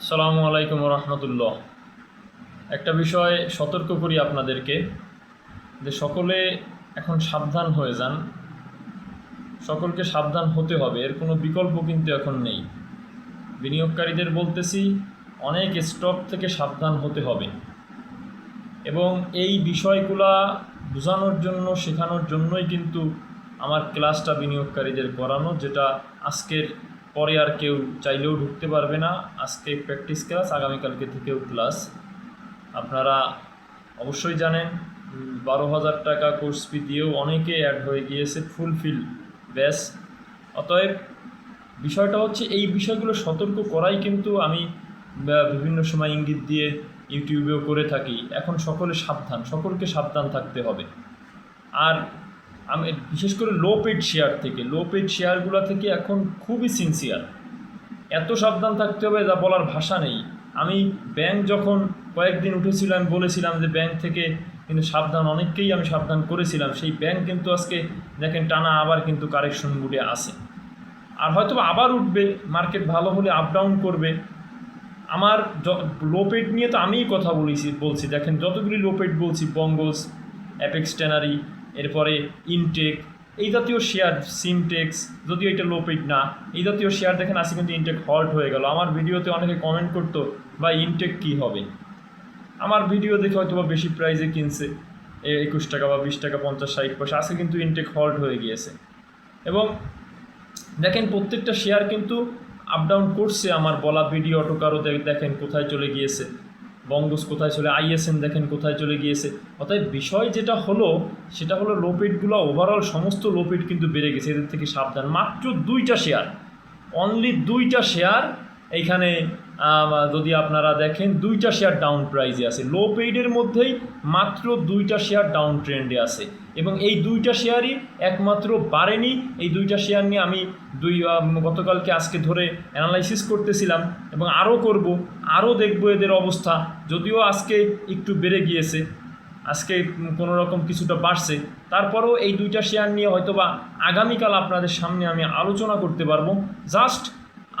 সালামু আলাইকুম রহমতুল্লাহ। একটা বিষয় সতর্ক করি আপনাদেরকে, যে সকলে এখন সাবধান হয়ে যান। সকলকে সাবধান হতে হবে, এর কোনো বিকল্প কিন্তু এখন নেই। বিনিয়োগকারীদের বলতেছি, অনেক স্টক থেকে সাবধান হতে হবে। এবং এই বিষয়গুলা বোঝানোর জন্য, শেখানোর জন্যই কিন্তু আমার ক্লাসটা বিনিয়োগকারীদের করানো যেটা আজকের পরে আর কেউ চাইলেও ঢুকতে পারবে না। আজকে প্র্যাকটিস ক্লাস আগামীকালকে থেকেও ক্লাস আপনারা অবশ্যই জানেন বারো হাজার টাকা কোর্স ফি দিয়েও অনেকে অ্যাড হয়ে গিয়েছে ফুলফিল ব্যাস। অতএব বিষয়টা হচ্ছে, এই বিষয়গুলো সতর্ক করাই কিন্তু আমি বিভিন্ন সময় ইঙ্গিত দিয়ে ইউটিউবেও করে থাকি। এখন সকলে সাবধান, সকলকে সাবধান থাকতে হবে। আর আমি বিশেষ করে লো পেড শেয়ার থেকে লো পেড শেয়ারগুলো থেকে এখন খুবই সিনসিয়ার এত সাবধান থাকতে হবে যা বলার ভাষা নেই। আমি ব্যাংক যখন কয়েকদিন উঠেছিল, আমি বলেছিলাম যে ব্যাংক থেকে কিন্তু সাবধান, অনেককেই আমি সাবধান করেছিলাম। সেই ব্যাংক কিন্তু আজকে দেখেন টানা আবার কিন্তু কারেকশন মুডে আসে আর হয়তো আবার উঠবে মার্কেট ভালো হলে আপ ডাউন করবে। আমার লো পেড নিয়ে তো আমিই কথা বলেছি, বলছি। দেখেন যতগুলি লো পেড বলছি বঙ্গস অ্যাপেক্স ট্যানারি এরপরে ইনটেক এই জাতীয় শেয়ার সিমটেক্স যদিও এটা লো পেড না, এই জাতীয় শেয়ার দেখেন আজকে কিন্তু ইনটেক হল্ট হয়ে গেল। আমার ভিডিওতে অনেকে কমেন্ট করতো বা ইনটেক কী হবে? আমার ভিডিও দেখে হয়তো বা বেশি প্রাইজে কিনছে একুশ টাকা বা বিশ টাকা, পঞ্চাশ, ষাট পয়সা, আজকে কিন্তু ইনটেক হল্ট হয়ে গিয়েছে। এবং দেখেন প্রত্যেকটা শেয়ার কিন্তু আপ ডাউন করছে, আমার বলা ভিডিও অটোকারও দেখেন কোথায় চলে গিয়েছে। বঙ্গস কোথায় চলে আইএসএন দেখেন কোথায় চলে গিয়েছে। অতএব বিষয় যেটা হলো, সেটা হলো লোপেটগুলো ওভারঅল সমস্ত লোপেট কিন্তু বেড়ে গেছে, এদের থেকে সাবধান। মাত্র দুইটা শেয়ার অনলি দুইটা শেয়ার এইখানে যদি আপনারা দেখেন, দুইটা শেয়ার ডাউন প্রাইজে আছে। লো পেইডের মধ্যেই মাত্র দুইটা শেয়ার ডাউন ট্রেন্ডে আছে। এবং এই দুইটা শেয়ারই একমাত্র বাড়েনি। এই দুইটা শেয়ার নিয়ে আমি দুই গতকালকে আজকে ধরে অ্যানালাইসিস করতেছিলাম এবং আরও করব, আরও দেখব এদের অবস্থা। যদিও আজকে একটু বেড়ে গিয়েছে, আজকে কোনো রকম কিছুটা বাড়ছে। তারপরেও এই দুইটা শেয়ার নিয়ে হয়তোবা আগামীকাল আপনাদের সামনে আমি আলোচনা করতে পারব। জাস্ট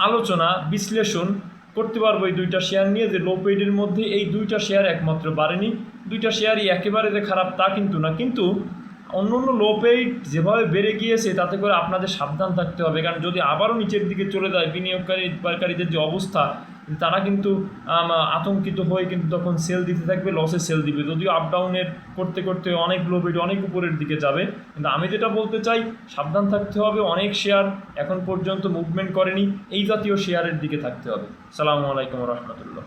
আলোচনা, বিশ্লেষণ করতে পারব এই দুইটা শেয়ার নিয়ে যে লো পেডের মধ্যে এই দুইটা শেয়ার একমাত্র বাড়েনি। দুইটা শেয়ারই একেবারে যে খারাপ তা কিন্তু না। কিন্তু অন্য অন্য লো পেইড যেভাবে বেড়ে গিয়েছে, তাতে করে আপনাদের সাবধান থাকতে হবে। কারণ যদি আবারও নিচের দিকে চলে যায়, বিনিয়োগকারী বারকারীদের যে অবস্থা তারা কিন্তু আতঙ্কিত হয়ে কিন্তু তখন সেল দিতে থাকবে লসে সেল দিবে। যদিও আপডাউনের করতে করতে অনেক লো পেইড অনেক উপরের দিকে যাবে। কিন্তু আমি যেটা বলতে চাই, সাবধান থাকতে হবে, অনেক শেয়ার এখন পর্যন্ত মুভমেন্ট করেনি, এই জাতীয় শেয়ারের দিকে থাকতে হবে। সালামু আলাইকুম রহমতুল্লাহ।